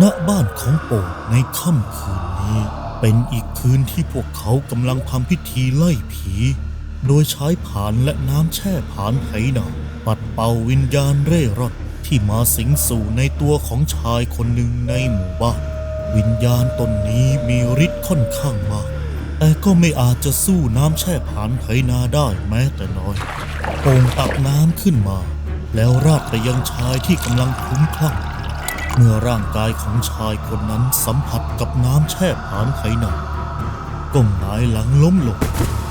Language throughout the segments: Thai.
ณบ้านของโป่งในค่ำคืนนี้ เป็นอีกคืนที่พวกเขากำลังทำพิธีไล่ผี โดยใช้ผานและน้ำแช่ผานไหนาปัดเป่าวิญญาณเร่ร่อนที่มาสิงสู่ในตัวของชายคนหนึ่งในหมู่บ้าน วิญญาณตนนี้มีฤทธิ์ค่อนข้างมาก แต่ก็ไม่อาจจะสู้น้ำแช่ผานไหนาได้แม้แต่น้อยโป่งตักน้ำขึ้นมา แล้วราดไปยังชายที่กำลังคลุ้มคลั่ง เมื่อร่างกายของชายคนนั้นสัมผัสกับน้ำแช่ผานไหหนาก็หงายหลังล้มลง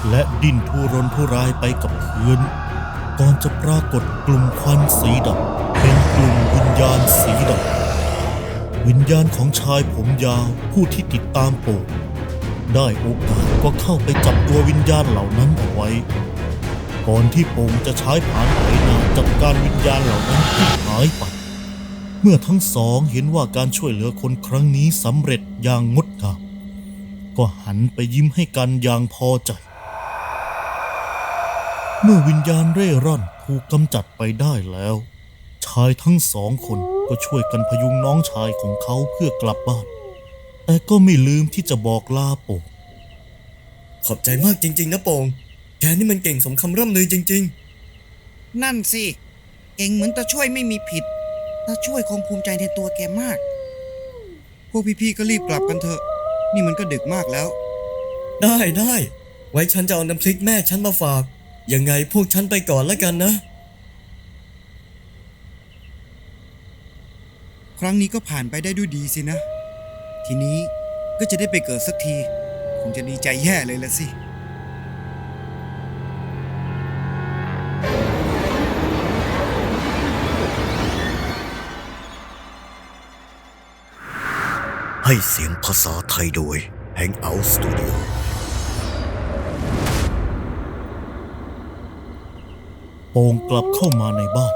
และดิ้นทุรนทุรายไปกับพื้นก่อนจะปรากฏกลุ่มควันสีดำเป็นกลุ่มวิญญาณสีดำวิญญาณของชายผมยาวผู้ที่ติดตามโป่งได้โอกาสก็เข้าไปจับตัววิญญาณเหล่านั้นเอาไว้ ก่อนที่โป่งจะใช้ผานไหนาจัดการวิญญาณเหล่านั้นที่หายไป เมื่อทั้งสองเห็นว่าการช่วยเหลือคนครั้งนี้สำเร็จอย่างงดงาม ก็หันไปยิ้มให้กันอย่างพอใจ เมื่อวิญญาณเร่ร่อนถูกกำจัดไปได้แล้ว ชายทั้งสองคนก็ช่วยกันพยุงน้องชายของเขาเพื่อกลับบ้าน แต่ก็ไม่ลืมที่จะบอกลาโป่งขอบใจมากจริง ๆ นะโป่งแกนี่มันเก่งสมคำร่ำลือจริงนั่นสิ เก่งเหมือนตาช่วยไม่มีผิด ตาช่วยคงภูมิใจในตัวแกมาก พวกพี่ๆก็รีบกลับกันเถอะ นี่มันก็ดึกมากแล้วๆได้ได้ ไว้ฉันจะเอาน้ำพริกแม่ฉันมาฝาก ยังไงพวกฉันไปก่อนแล้วกันนะ ครั้งนี้ก็ผ่านไปได้ด้วยดีสินะ ทีนี้ก็จะได้ไปเกิดสักที คงจะดีใจแย่เลยละสิ ให้เสียงภาษาไทยโดย Hangout Studio โป่งกลับเข้ามาในบ้าน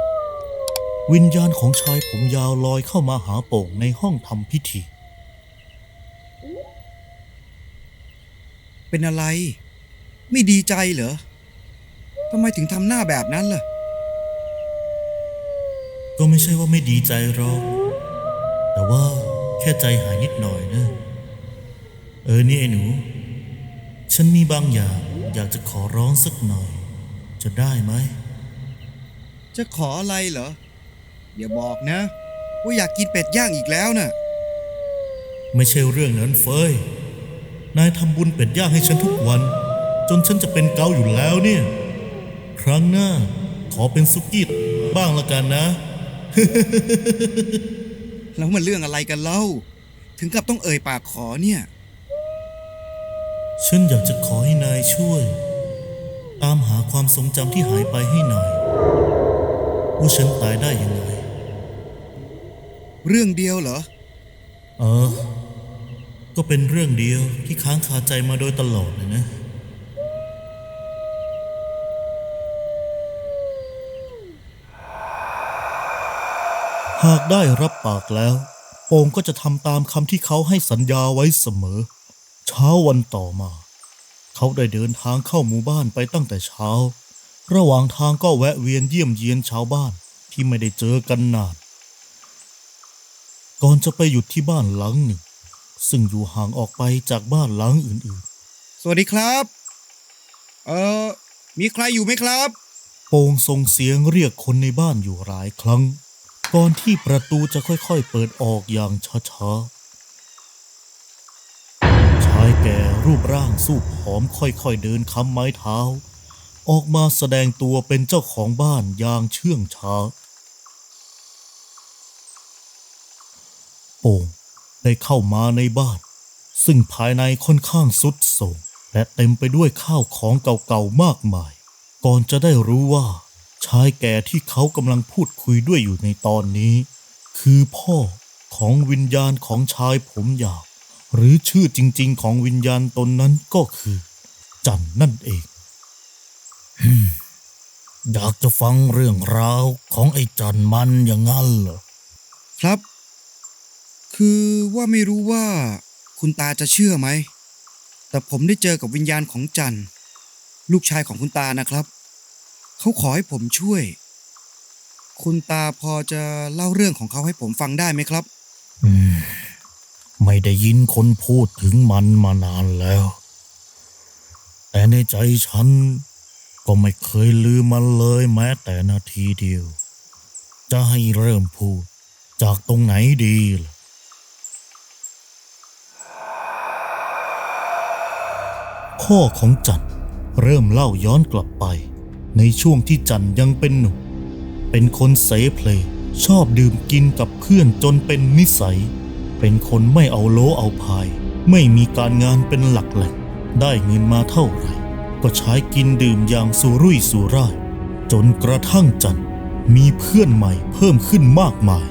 วิญญาณของชายผมยาวลอยเข้ามาหาโป่งในห้องทำพิธี เป็นอะไร ไม่ดีใจเหรอทำไมถึงทำหน้าแบบนั้นล่ะ ก็ไม่ใช่ว่าไม่ดีใจหรอก แต่ว่าแค่ใจหายนิดหน่อยนะ เออนี่ไอ้หนู ฉันมีบางอย่างอยากจะขอร้องสักหน่อย จะได้ไหม จะขออะไรเหรอ อย่าบอกนะ ว่าอยากกินเป็ดย่างอีกแล้วน่ะ ไม่ใช่เรื่องนั้นเฟย นายทำบุญเป็ดย่างให้ฉันทุกวัน จนฉันจะเป็นเกาอยู่แล้วเนี่ย ครั้งหน้า ขอเป็นซุกี้บ้างละกันนะ แล้วมันเรื่องอะไรกันเล่า ถึงกับต้องเอ่ยปากขอเนี่ย ฉันอยากจะขอให้นายช่วย ตามหาความทรงจำที่หายไปให้หน่อยว่าฉันตายได้ยังไง เรื่องเดียวเหรอ เออ ก็เป็นเรื่องเดียวที่ค้างคาใจมาโดยตลอดเลยนะ หากได้รับปากแล้วโป่งก็จะทำตามคำที่เขาให้สัญญาไว้เสมอ เช้าวันต่อมา เขาได้เดินทางเข้าหมู่บ้านไปตั้งแต่เช้า ระหว่างทางก็แวะเวียนเยี่ยมเยียนชาวบ้านที่ไม่ได้เจอกันนาน ก่อนจะไปหยุดที่บ้านหลังหนึ่ง ซึ่งอยู่ห่างออกไปจากบ้านหลังอื่นสวัสดีครับ เออมีใครอยู่ไหมครับๆโป่งส่งเสียงเรียกคนในบ้านอยู่หลายครั้ง ก่อนที่ประตูจะค่อยๆเปิดออกอย่างช้าๆ ชายแก่รูปร่างสูบผอมค่อยๆเดินค้ำไม้เท้า ออกมาแสดงตัวเป็นเจ้าของบ้านอย่างเชื่องช้า โป่งได้เข้ามาในบ้าน ซึ่งภายในค่อนข้างสุดโทรมและเต็มไปด้วยข้าวของเก่าๆมากมาย ก่อนจะได้รู้ว่า ชายแก่ที่เขากำลังพูดคุยด้วยอยู่ในตอนนี้ คือพ่อของวิญญาณของชายผมยาว หรือชื่อจริง ๆ ของวิญญาณตนนั้นก็คือ จันนั่นเองอยากจะฟังเรื่องราวของไอ้จันมันอย่างนั้นเหรอครับ คือว่าไม่รู้ว่า คุณตาจะเชื่อไหม แต่ผมได้เจอกับวิญญาณของจันลูกชายของคุณตานะครับ เขาขอให้ผมช่วย คุณตาพอจะเล่าเรื่องของเขาให้ผมฟังได้ไหมครับ ไม่ได้ยินคนพูดถึงมันมานานแล้ว แต่ในใจฉัน ก็ไม่เคยลืมมันเลยแม้แต่นาทีเดียว จะให้เริ่มพูดจากตรงไหนดีล่ะพ่อของจันเริ่มเล่าย้อนกลับไป ในช่วงที่จันยังเป็นหนุ่มเป็นคนเสเพลชอบดื่มกินกับเพื่อนจนเป็นนิสัย เป็นคนไม่เอาโลเอาพาย ไม่มีการงานเป็นหลักแหล่งได้เงินมาเท่าไหร่ ก็ใช้กินดื่มอย่างสุรุ่ยสุร่าย จนกระทั่งจันมีเพื่อนใหม่เพิ่มขึ้นมากมาย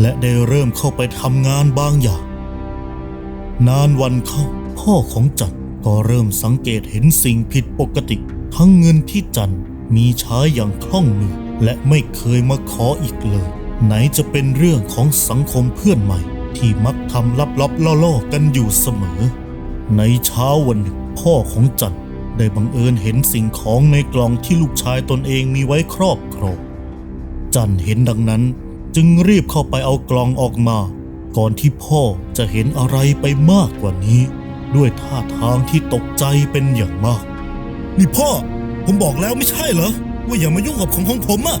และได้เริ่มเข้าไปทำงานบางอย่าง นานวันเข้าพ่อของจันก็เริ่มสังเกตเห็นสิ่งผิดปกติ ทั้งเงินที่จันมีใช้อย่างคล่องมือ และไม่เคยมาขออีกเลย ไหนจะเป็นเรื่องของสังคมเพื่อนใหม่ ที่มักทำลับๆล่อๆกันอยู่เสมอ ในเช้าวันหนึ่งพ่อของจันได้บังเอิญเห็นสิ่งของในกล่องที่ลูกชายตนเองมีไว้ครอบครองจันเห็นดังนั้นจึงรีบเข้าไปเอากล่องออกมา ก่อนที่พ่อจะเห็นอะไรไปมากกว่านี้ ด้วยท่าทางที่ตกใจเป็นอย่างมาก นี่พ่อ ผมบอกแล้วไม่ใช่เหรอ ว่าอย่ามายุ่งกับของของผมอะ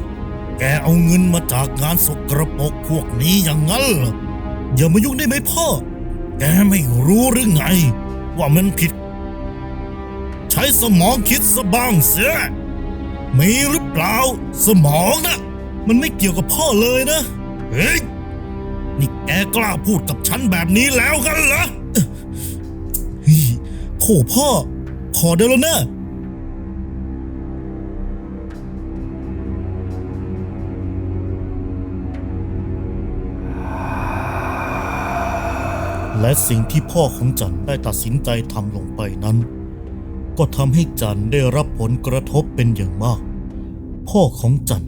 แกเอาเงินมาจากงานสกระปรกพวกนี้อย่างนั้นเหรออย่ามายุ่งได้ไหมพ่อ แกไม่รู้หรือไง ว่ามันผิด ใช้สมองคิดสะบ้างเสียมีหรือเปล่า สมองนะมันไม่เกี่ยวกับพ่อเลยนะ เฮ้ย นี่แกกล้าพูดกับฉันแบบนี้แล้วกันเหรอโถพ่อพอได้แล้วนะ และสิ่งที่พ่อของจันได้ตัดสินใจทำลงไปนั้น ก็ทำให้จันได้รับผลกระทบเป็นอย่างมาก พ่อของจัน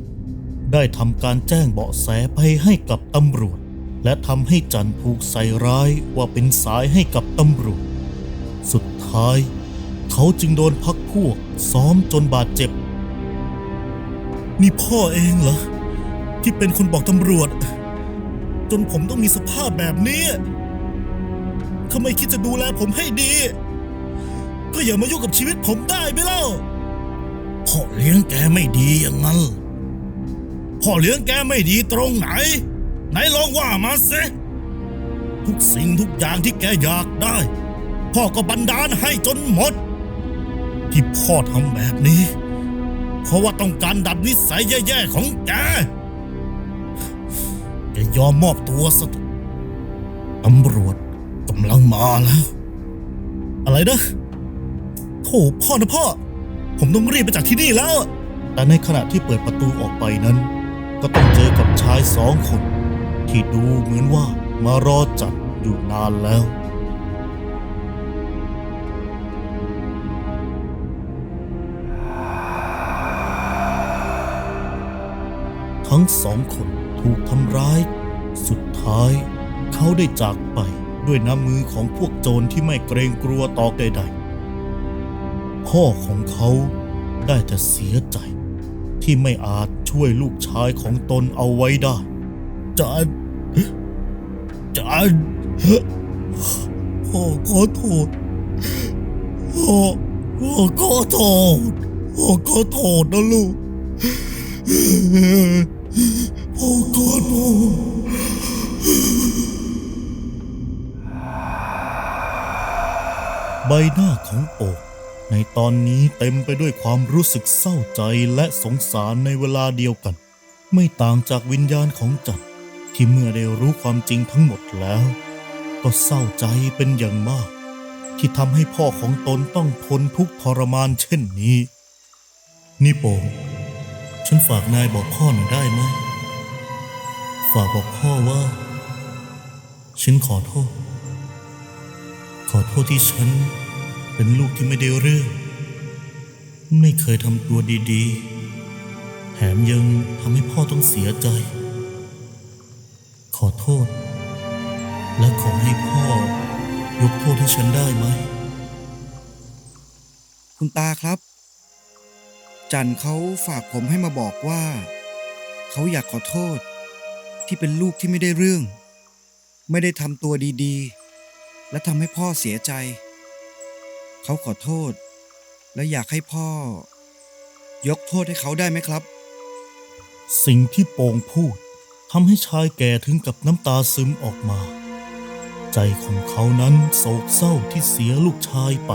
ได้ทำการแจ้งเบาะแสไปให้กับตำรวจ และทำให้จันถูกใส่ร้ายว่าเป็นสายให้กับตำรวจ สุดท้าย เขาจึงโดนพักพวกซ้อมจนบาดเจ็บ นี่พ่อเองเหรอ ที่เป็นคนบอกตำรวจ จนผมต้องมีสภาพแบบนี้ ทำไมคิดจะดูแลผมให้ดี ก็อย่ามายุ่งกับชีวิตผมได้ไหมเล่า พ่อเลี้ยงแกไม่ดีอย่างนั้น พ่อเลี้ยงแกไม่ดีตรงไหน ไหนลองว่ามาสิ ทุกสิ่งทุกอย่างที่แกอยากได้ พ่อก็บันดาลให้จนหมด ที่พ่อทำแบบนี้ เพราะว่าต้องการดัดนิสัยแย่ๆของแก แกยอมมอบตัวซะตำรวจำลังมาแล้ว อะไรนะโถพ่อนะพ่อ ผมต้องรีบไปจากที่นี่แล้ว แต่ในขณะที่เปิดประตูออกไปนั้น ก็ต้องเจอกับชายสองคน ที่ดูเหมือนว่ามารอจัดอยู่นานแล้วทั้งสองคนถูกทำร้าย สุดท้ายเขาได้จากไป ด้วยน้ำมือของพวกโจรที่ไม่เกรงกลัวต่อใดๆ พ่อของเขาได้แต่เสียใจ ที่ไม่อาจช่วยลูกชายของตนเอาไว้ได้จันจันพ่อขอโทษพ่อพ่อขอโทษพ่อขอโทษนะลูกพ่อขอโทษ ใบหน้าของโอกในตอนนี้เต็มไปด้วยความรู้สึกเศร้าใจและสงสารในเวลาเดียวกัน ไม่ต่างจากวิญญาณของจันที่เมื่อได้รู้ความจริงทั้งหมดแล้ว ก็เศร้าใจเป็นอย่างมาก ที่ทำให้พ่อของตนต้องทนทุกทรมานเช่นนี้ นี่โป่งฉันฝากนายบอกพ่อหน่อยได้ไหม ฝากบอกพ่อว่า ฉันขอโทษ อโทษที่ฉัน เป็นลูกที่ไม่ได้เรื่อง ไม่เคยทำตัวดีๆ แถมยังทำให้พ่อต้องเสียใจ ขอโทษ และขอให้พ่อยกโทษให้ฉันได้ไหม คุณตาครับ จันเขาฝากผมให้มาบอกว่า เขาอยากขอโทษที่เป็นลูกที่ไม่ได้เรื่อง ไม่ได้ทำตัวดีๆ และทำให้พ่อเสียใจ เขาขอโทษ และอยากให้พ่อ ยกโทษให้เขาได้ไหมครับ สิ่งที่โปงพูดทำให้ชายแก่ถึงกับน้ำตาซึมออกมา ใจของเขานั้นโศกเศร้าที่เสียลูกชายไป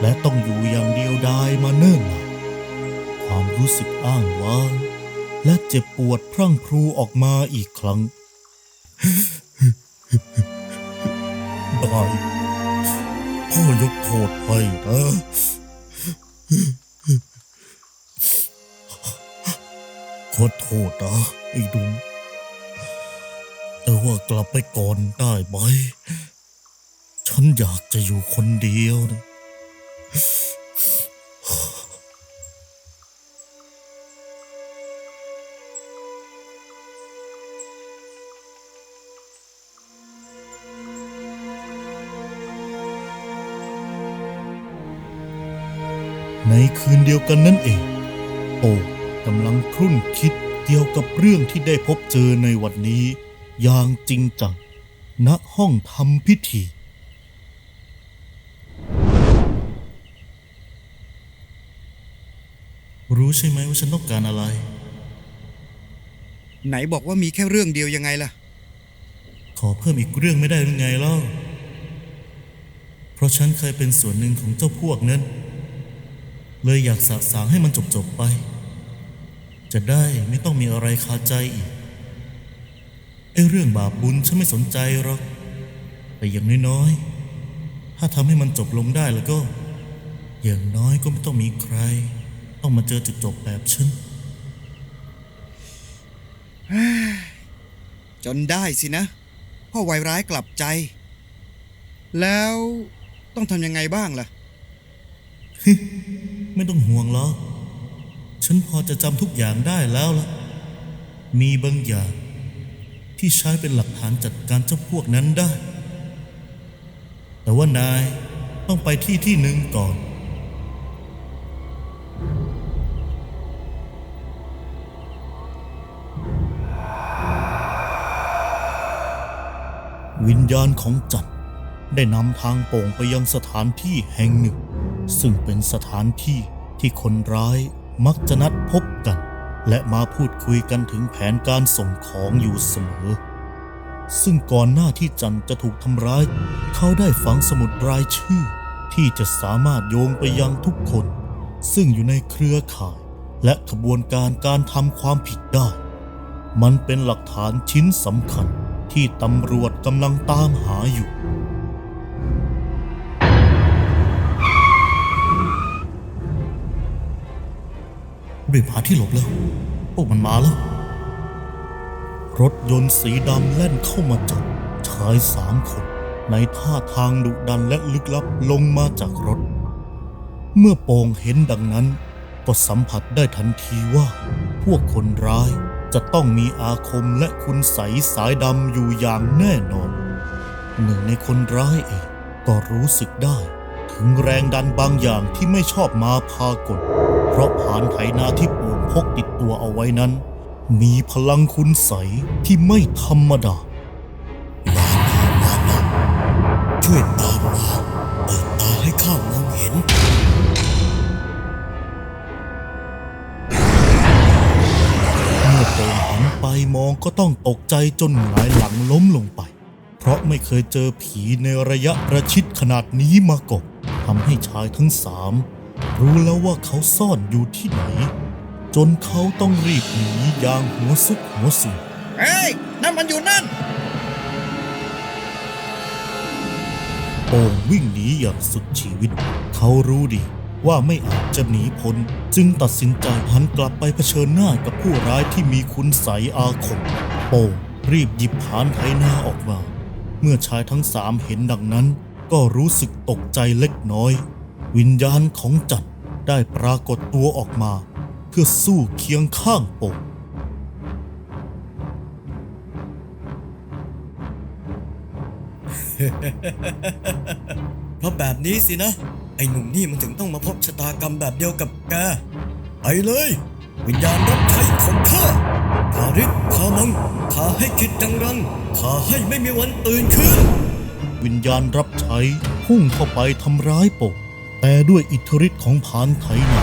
และต้องอยู่อย่างเดียวดายมาเนิ่นนานความรู้สึกอ้างว้างและเจ็บปวดพรั่งพรูออกมาอีกครั้ง ได้พ่อยกโทษให้นะขอโทษนะไอ้ดุมแต่ว่ากลับไปก่อนได้ไหม ฉันอยากจะอยู่คนเดียวนะ คืนเดียวกันนั่นเอง โอ้กำลังครุ่นคิดเกี่ยวกับเรื่องที่ได้พบเจอในวันนี้ อย่างจริงจัง ณห้องทำพิธีรู้ใช่ไหมว่าฉันต้องการอะไร ไหนบอกว่ามีแค่เรื่องเดียวยังไงล่ะ ขอเพิ่มอีกเรื่องไม่ได้หรือไงเล่า เพราะฉันเคยเป็นส่วนหนึ่งของเจ้าพวกนั้น เลยอยากสะสางให้มันจบๆไป จะได้ไม่ต้องมีอะไรคาใจอีกไอ้เรื่องบาปบุญฉันไม่สนใจหรอก แต่อย่างน้อยๆ ถ้าทำให้มันจบลงได้แล้วก็ อย่างน้อยก็ไม่ต้องมีใคร ต้องมาเจอจุดจบแบบฉัน จนได้สินะ พ่อวัยร้ายกลับใจ แล้วต้องทำยังไงบ้างล่ะ ไม่ต้องห่วงหรอกฉันพอจะจำทุกอย่างได้แล้วล่ะมีบางอย่าง ที่ใช้เป็นหลักฐานจัดการเจ้าพวกนั้นได้ แต่ว่านายต้องไปที่ที่หนึ่งก่อนวิญญาณของจัดได้นำทางโป่งไปยังสถานที่แห่งหนึ่ง ซึ่งเป็นสถานที่ที่คนร้ายมักจะนัดพบกัน และมาพูดคุยกันถึงแผนการส่งของอยู่เสมอ ซึ่งก่อนหน้าที่จันจะถูกทำร้าย เขาได้ฝังสมุดรายชื่อ ที่จะสามารถโยงไปยังทุกคน ซึ่งอยู่ในเครือข่าย และขบวนการการทำความผิดได้ มันเป็นหลักฐานชิ้นสำคัญที่ตำรวจกำลังตามหาอยู่ รีบหาที่หลบแล้วพวกมันมาแล้ว รถยนต์สีดำแล่นเข้ามาจับชายสามคน ในท่าทางดุดันและลึกลับลงมาจากรถ เมื่อโปงเห็นดังนั้น ก็สัมผัสได้ทันทีว่า พวกคนร้ายจะต้องมีอาคมและคุณใสยสายดำอยู่อย่างแน่นอน หนึ่งในคนร้ายเองก็รู้สึกได้ ถึงแรงดันบางอย่างที่ไม่ชอบมาพากล เพราะผานไถนาที่ปูมพกติดตัวเอาไว้นั้น มีพลังคุณใสที่ไม่ธรรมดาช่วยตามมาเปิดตาให้ข้ามองเห็นเมื่อโป่งหันไปมองก็ต้องตกใจจนหงายหลังล้มลงไป เพราะไม่เคยเจอผีในระยะประชิดขนาดนี้มาก่อนทำให้ชายทั้งสาม รู้แล้วว่าเขาซ่อนอยู่ที่ไหน จนเขาต้องรีบหนีอย่างหัวซุกหัวสุนเฮ้ย นั่นมันอยู่นั่น โป่งวิ่งหนีอย่างสุดชีวิต เขารู้ดีว่าไม่อาจจะหนีพ้น จึงตัดสินใจหันกลับไปเผชิญหน้ากับผู้ร้ายที่มีคุณใสยอาคม โป่งรีบหยิบผานไถนาออกมา เมื่อชายทั้งสามเห็นดังนั้น ก็รู้สึกตกใจเล็กน้อย วิญญาณของจัดได้ปรากฏตัวออกมา เพื่อสู้เคียงข้างป่งเพราะแบบนี้สินะ ไอ้หนุ่มนี่มันถึงต้องมาพบชะตากรรมแบบเดียวกับแกไปเลย วิญญาณรับใช้ของข้าทาริสทามังทาาให้คิดดังรังข้าให้ไม่มีวันตื่นขึ้น วิญญาณรับใช้พุ่งเข้าไปทำร้ายปก แต่ด้วยอิทธิฤทธิ์ของผานไถนา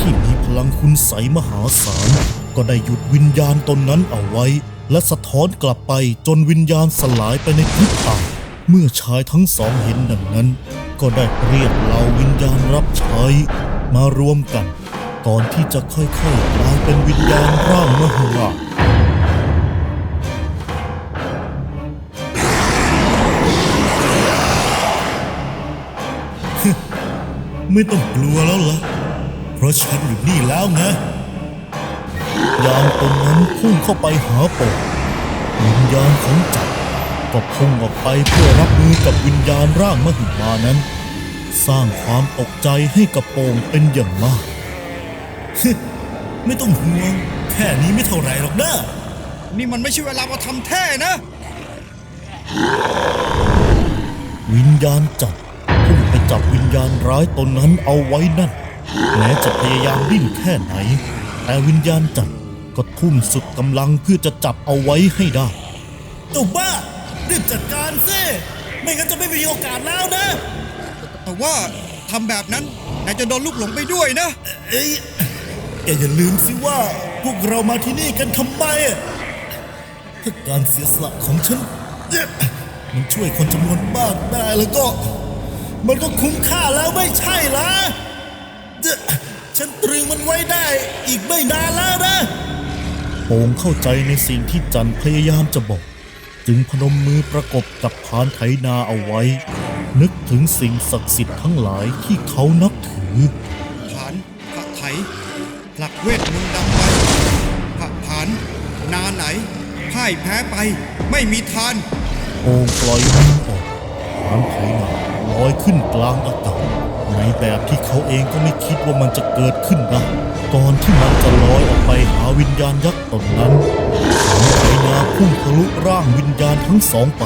ที่มีพลังคุณใสยมหาศาล ก็ได้หยุดวิญญาณตนนั้นเอาไว้ และสะท้อนกลับไปจนวิญญาณสลายไปในพริบตางเมื่อชายทั้งสองเห็นดังนั้น ก็ได้เรียกเหล่าวิญญาณรับใช้ มารวมกัน ก่อนที่จะค่อยๆกลายเป็นวิญญาณร่างมหรา ไม่ต้องกลัวแล้วล่ะ เพราะฉันอยู่นี่แล้วไงยานตนนั้นพุ่งเข้าไปหาโป่งวิญญาณของจักรก็พุ่งออกไปเพื่อรับมือกับวิญญาณร่างมหึมานั้น สร้างความตกใจให้กับโป่งเป็นอย่างมากไม่ต้องห่วง แค่นี้ไม่เท่าไรหรอกนะนี่มันไม่ใช่เวลามาทำแท้นะ วิญญาณจับ จับวิญญาณร้ายตนนั้นเอาไว้นั่น แม้จะพยายามดิ้นแค่ไหน แต่วิญญาณจับก็ทุ่มสุดกำลังเพื่อจะจับเอาไว้ให้ได้เจ้าบ้ารีบจัดการซิไม่งั้นจะไม่มีโอกาสแล้วนะ แต่ว่าทำแบบนั้นนายจะโดนลูกหลงไปด้วยนะ เอ้ยแกอย่าลืมสิว่าพวกเรามาที่นี่กันทำไมอะถ้าการเสียสละของฉันเนี่ยมันช่วยคนจำนวนมากได้แล้วก็ มันก็คุ้มค่าแล้วไม่ใช่เหรอเจ้าฉันตรึงมันไว้ได้อีกไม่นานแล้วนะโป่งเข้าใจในสิ่งที่จันพยายามจะบอก จึงพนมมือประกบกับพานไถนาเอาไว้ นึกถึงสิ่งศักดิ์สิทธิ์ทั้งหลายที่เขานับถือผานผะไถผลักเวทมนต์ดำไปผะผานนาไหนพ่ายแพ้ไปไม่มีทานโอ่งปล่อยมือออก หางไถนาลอยขึ้นกลางอากาศในแบบที่เขาเองก็ไม่คิดว่ามันจะเกิดขึ้นได้ก่อนที่มันจะลอยออกไปหาวิญญาณยักษ์ตนนั้นหางไถนาพุ่งทะลุร่างวิญญาณทั้งสองไป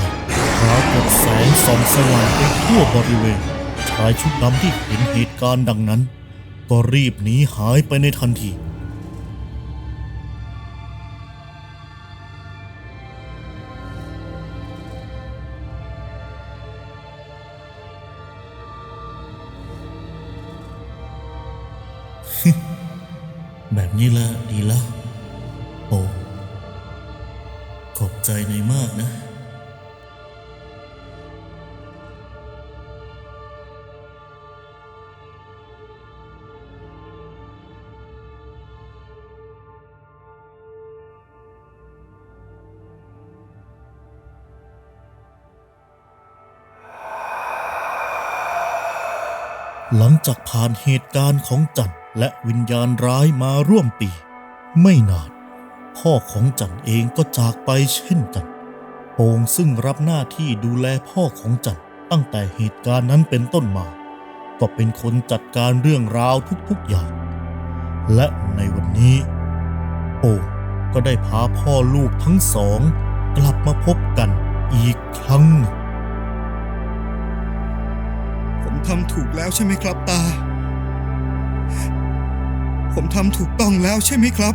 ปรากฏแสงส่องสว่างไปทั่วบริเวณ ชายชุดดำที่เห็นเหตุการณ์ดังนั้น ก็รีบหนีหายไปในทันที แบบนี้ละดีแล้วโอ้ขอบใจในายมากนะ หลังจากผ่านเหตุการณ์ของจัน และวิญญาณร้ายมาร่วมปี ไม่นาน พ่อของจันเองก็จากไปเช่นกันโปงซึ่งรับหน้าที่ดูแลพ่อของจันตั้งแต่เหตุการณ์นั้นเป็นต้นมา ก็เป็นคนจัดการเรื่องราวทุกๆอย่าง และในวันนี้โปงก็ได้พาพ่อลูกทั้งสอง กลับมาพบกันอีกครั้งหนึ่งผมทำถูกแล้วใช่ไหมครับตา ผมทำถูกต้องแล้วใช่ไหมครับ